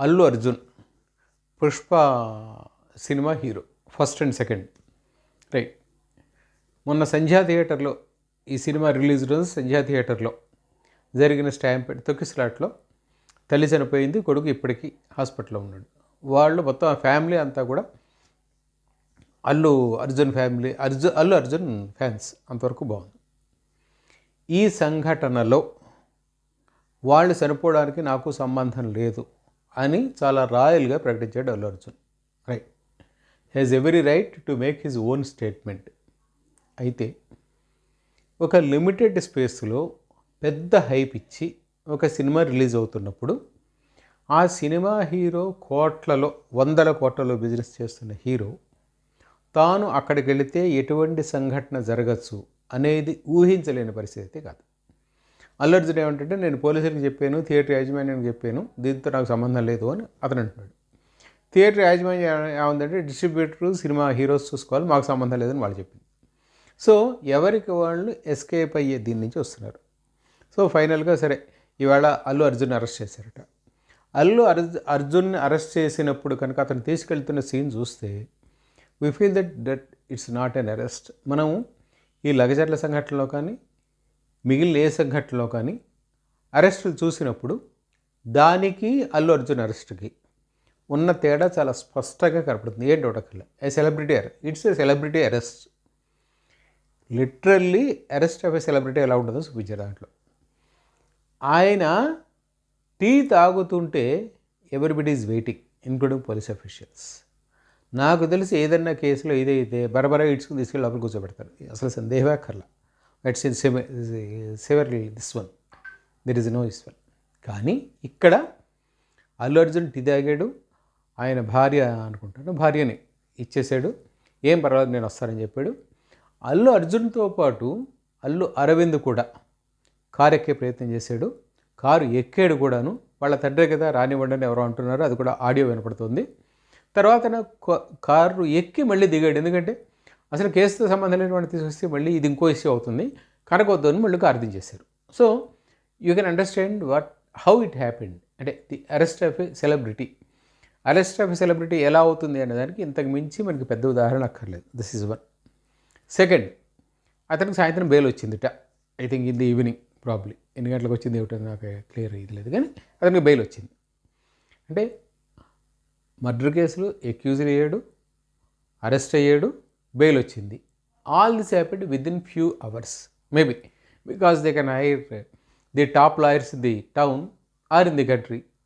Allu Arjun Pushpa cinema hero first and second. Right. మొన్న సంధ్యా థియేటర్లో ఈ సినిమా రిలీజ్ రోజు సంధ్యా థియేటర్లో జరిగిన స్టాంప్ తొక్కిసలాట్లో తల్లి చనిపోయింది కొడుకు ఇప్పటికీ హాస్పిటల్లో ఉన్నాడు. వాళ్ళు మొత్తం ఆ ఫ్యామిలీ అంతా కూడా అల్లు అర్జున్ ఫ్యామిలీ అర్జున్ అల్లు అర్జున్ ఫ్యాన్స్ అంతవరకు బాగుంది. ఈ సంఘటనలో వాళ్ళు చనిపోవడానికి నాకు సంబంధం లేదు. అని చాలా రాయల్గా ప్రకటించాడు Allu Arjun. Right has every right to make his own statement అయితే ఒక లిమిటెడ్ స్పేస్లో పెద్ద హైప్ ఇచ్చి ఒక సినిమా రిలీజ్ అవుతున్నప్పుడు ఆ సినిమా హీరో కోట్లలో వందల కోట్లలో బిజినెస్ చేస్తున్న హీరో తాను అక్కడికి వెళితే ఎటువంటి సంఘటన జరగచ్చు అనేది ఊహించలేని పరిస్థితి కాదు. అల్లర్జున్ ఏమంటే నేను పోలీసులకు చెప్పాను థియేటర్ యాజమాన్యానికి చెప్పాను దీంతో నాకు సంబంధం లేదు అని అతను అంటున్నాడు. థియేటర్ యాజమాన్యం ఏముందంటే డిస్ట్రిబ్యూటర్ సినిమా హీరోస్ చూసుకోవాలి మాకు సంబంధం లేదని వాళ్ళు చెప్పింది. సో ఎవరికి వాళ్ళు ఎస్కేప్ అయ్యే దీని నుంచి వస్తున్నారు. సో ఫైనల్గా సరే ఇవాళ అల్లు అర్జున్ అరెస్ట్ చేశారట. అల్లు అర్జు అర్జున్ని అరెస్ట్ చేసినప్పుడు కనుక అతను తీసుకెళ్తున్న సీన్ చూస్తే we feel that that it's not an arrest మనము ఈ లగజర్ల సంఘటనలో కానీ మిగిలిన ఏ సంఘటనలో కానీ అరెస్టులు చూసినప్పుడు దానికి అల్లు అర్జున్ అరెస్ట్కి ఉన్న తేడా చాలా స్పష్టంగా కనపడుతుంది. ఏ డౌటకల్లా a celebrity arrest it's a celebrity arrest. Literally arrest of a celebrity ఎలా ఉంటుందో చూపించారు దాంట్లో. ఆయన టీ తాగుతుంటే everybody is waiting including police officials నాకు తెలిసి ఏదన్నా కేసులో ఇదైతే బరబరా ఇడ్చుకుని తీసుకెళ్ళి లోపల కూర్చోబెడతారు. అసలు సందేహమే అక్కర్లా it's in severely this one there is no this one కానీ ఇక్కడ అల్లు అర్జున్ టీ తాగాడు ఆయన భార్య అనుకుంటాను. భార్యని ఇచ్చేసాడు. ఏం పర్వాలేదు నేను వస్తానని చెప్పాడు. అల్లు అర్జున్తో పాటు అల్లు అరవింద్ కూడా కారు ఎక్కే ప్రయత్నం చేశాడు. కారు ఎక్కాడు కూడాను. వాళ్ళ తండ్రి కదా రానివ్వండి అని ఎవరో అంటున్నారు. అది కూడా ఆడియో వినపడుతుంది. తర్వాత కారు ఎక్కి మళ్ళీ దిగాడు. ఎందుకంటే అసలు కేసుతో సంబంధం లేనివాడిని తీసుకొస్తే మళ్ళీ ఇది ఇంకో ఇష్యూ అవుతుంది. కనకొద్దు అని మళ్ళీ అర్థం చేశారు. So you can understand what how it happened అంటే the arrest of a celebrity arrest of celebrity ఎలా అవుతుంది అనే దానికి ఇంతకు మించి మనకి పెద్ద ఉదాహరణ అక్కర్లేదు. దిస్ ఈజ్ వన్ సెకండ్ అతనికి సాయంత్రం bail వచ్చిందిట. I think in the evening probably ఎన్ని గంటలకు వచ్చింది ఏమిటో నాకు క్లియర్ ఇది లేదు కానీ అతనికి బెయిల్ వచ్చింది. అంటే మర్డర్ కేసులు ఎక్యూజ్ అయ్యాడు అరెస్ట్ అయ్యాడు బెయిల్ వచ్చింది all this happened within few hours maybe because they can hire the top lawyers in the town or in the country